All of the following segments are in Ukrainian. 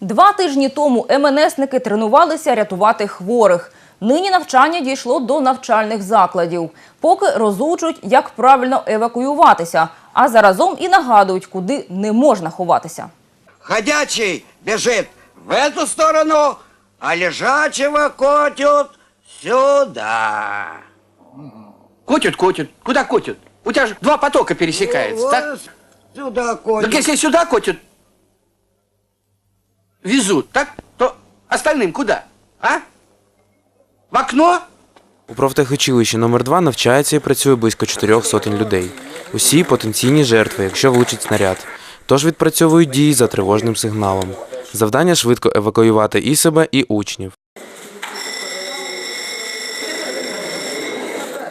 Два тижні тому МНСники тренувалися рятувати хворих. Нині навчання дійшло до навчальних закладів. Поки розучують, як правильно евакуюватися, а заразом і нагадують, куди не можна ховатися. Ходячий бежит в эту сторону, а лежачего котят сюда. Котят, котят. Куда котят? У тебя же два потока пересекается, Вот так? сюда Так котят. если сюда котят везут, так? То остальным куда? А? В окно? У профтехучилищі номер 2 навчається і працює близько чотирьох сотень людей. Усі потенційні жертви, якщо влучить снаряд. Тож відпрацьовують дії за тривожним сигналом. Завдання швидко евакуювати і себе, і учнів.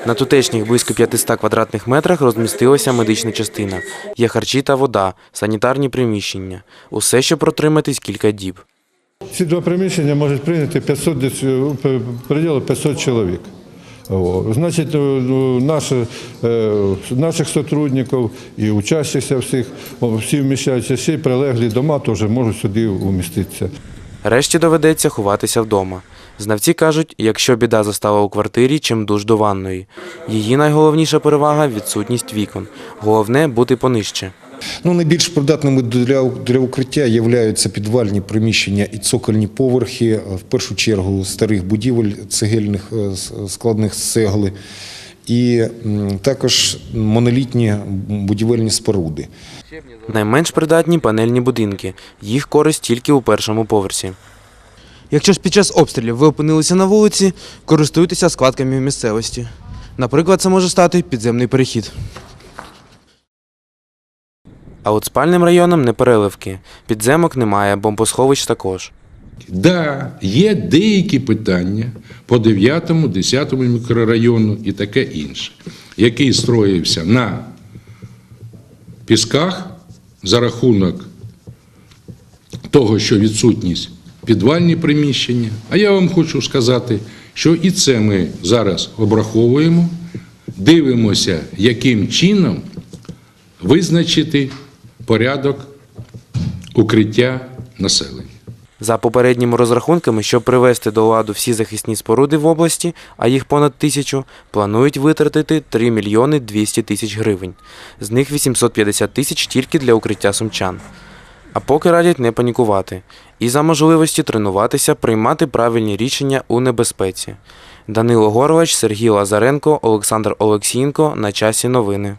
На тутешніх близько 500 квадратних метрах розмістилася медична частина. Є харчі та вода, санітарні приміщення. Усе, щоб протриматись кілька діб. Ці два приміщення можуть прийняти 500, десь, е, п- пределу 500 чоловік. Значить, ну, наші, е, наших сотрудників і учащихся всіх, всі вміщаються, й прилеглі дома теж можуть сюди вміститися. Решті доведеться ховатися вдома. Знавці кажуть, якщо біда застала у квартирі, чим душ до ванної. Її найголовніша перевага відсутність вікон. Головне бути понижче. Ну, найбільш придатними для, для укриття являються підвальні приміщення і цокольні поверхи, в першу чергу старих будівель цегельних е, складних з цегли, і також монолітні будівельні споруди. Найменш придатні панельні будинки. Їх користь тільки у першому поверсі. Якщо ж під час обстрілів ви опинилися на вулиці, користуйтеся складками в місцевості. Наприклад, це може стати підземний перехід. А от спальним районам не переливки. Підземок немає, бомбосховищ також. Да, є деякі питання по 9, 10 мікрорайону і таке інше, який строївся на пісках за рахунок того, що відсутність підвальні приміщення. А я вам хочу сказати, що і це ми зараз обраховуємо, дивимося, яким чином визначити порядок укриття населення. За попередніми розрахунками, щоб привести до ладу всі захисні споруди в області, а їх понад тисячу, планують витратити 3 мільйони 200 тисяч гривень. З них 850 тисяч тільки для укриття сумчан. А поки радять не панікувати і за можливості тренуватися, приймати правильні рішення у небезпеці. Данило Горович, Сергій Лазаренко, Олександр Олексієнко. На часі новини.